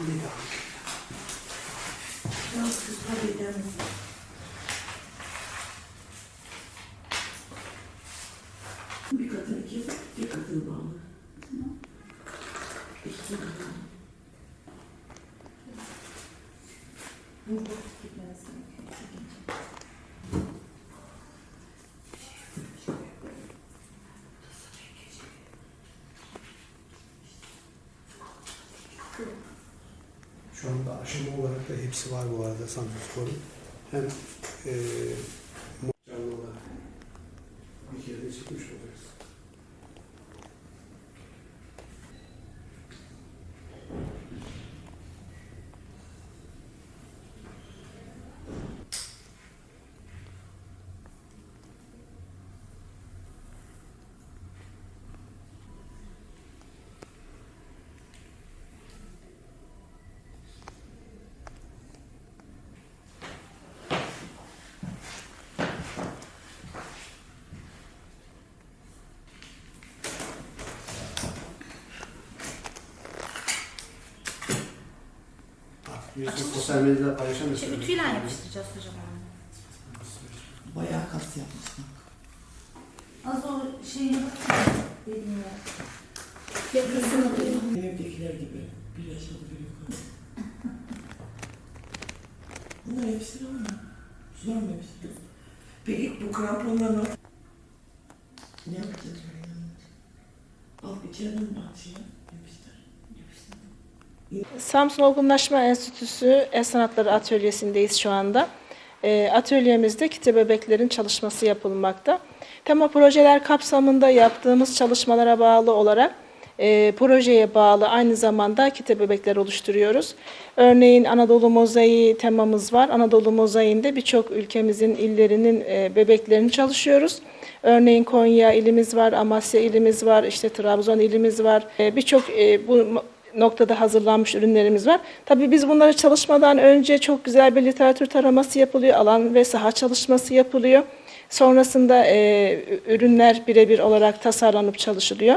Bir katını kes, bir katını bağla. İki katını. Şu anda aşama olarak da hepsi var bu arada Samsunspor'un. Hem e, canlı olarak bir kere de çıkmış olacağız. Biliyorsunuz sosyal medyada paylaşamıyorsunuz. Şey, ütüyle yapıştıracağız hocam onu. Bayağı kas yapmışsın. Az o bilmiyorum. Yakasını duyuyorum. Evdekiler gibi. Bir yaşadı bir yukarı. Bunlar hepsi var mı? Zor mu hepsi? Peki bu kramponlarla ne yapacağız? Al içeriden bak şeye. Yapıştır. Samsun Olgunlaşma Enstitüsü El Sanatları Atölyesi'ndeyiz şu anda. E, atölyemizde kitle bebeklerin çalışması yapılmakta. Tema projeler kapsamında yaptığımız çalışmalara bağlı olarak e, projeye bağlı aynı zamanda kitle bebekler oluşturuyoruz. Örneğin Anadolu Mozaiği temamız var. Anadolu Mozaiğinde birçok ülkemizin illerinin e, bebeklerini çalışıyoruz. Örneğin Konya ilimiz var, Amasya ilimiz var, işte Trabzon ilimiz var. E, birçok e, bu noktada hazırlanmış ürünlerimiz var. Tabii biz bunları çalışmadan önce çok güzel bir literatür taraması yapılıyor, alan ve saha çalışması yapılıyor. Sonrasında e, ürünler birebir olarak tasarlanıp çalışılıyor.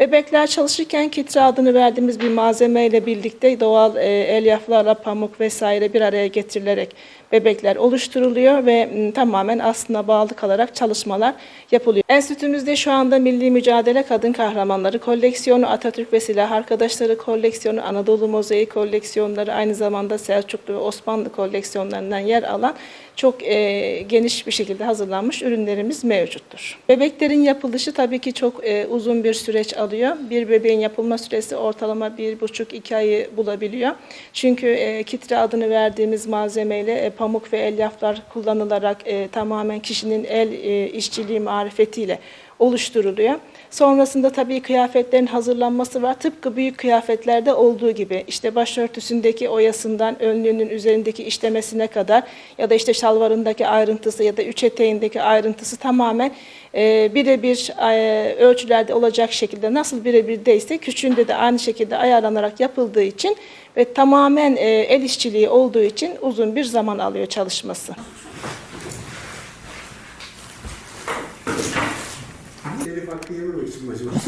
Bebekler çalışırken kitre adını verdiğimiz bir malzemeyle birlikte doğal e, elyaflarla pamuk vesaire bir araya getirilerek bebekler oluşturuluyor ve m, tamamen aslına bağlı kalarak çalışmalar yapılıyor. Enstitümüzde şu anda Milli Mücadele Kadın Kahramanları koleksiyonu, Atatürk ve Silah Arkadaşları koleksiyonu, Anadolu Mozaik koleksiyonları, aynı zamanda Selçuklu ve Osmanlı koleksiyonlarından yer alan çok e, geniş bir şekilde hazırlanmış ürünlerimiz mevcuttur. Bebeklerin yapılışı tabii ki çok e, uzun bir süreç alıyor. Bir bebeğin yapılma süresi ortalama bir buçuk iki ayı bulabiliyor. Çünkü e, kitre adını verdiğimiz malzemeyle e, pamuk ve elyaflar kullanılarak e, tamamen kişinin el e, işçiliği marifetiyle oluşturuluyor. Sonrasında tabii kıyafetlerin hazırlanması var. Tıpkı büyük kıyafetlerde olduğu gibi işte başörtüsündeki oyasından önlüğünün üzerindeki işlemesine kadar ya da işte şalvarındaki ayrıntısı ya da üç eteğindeki ayrıntısı tamamen e, birebir e, ölçülerde olacak şekilde nasıl birebir değilse küçüğünde de aynı şekilde ayarlanarak yapıldığı için ve tamamen e, el işçiliği olduğu için uzun bir zaman alıyor çalışması. Elif hakkı yememek için mi acaba?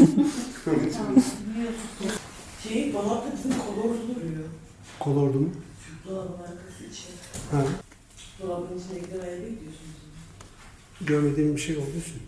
Şey, dolapta bizim kolordu duruyor. Kolordu mu? Şu dolabın arkası için. Ha. Dolabın içindekiler ayrı gidiyorsunuz. Görmediğim bir şey olduğu için.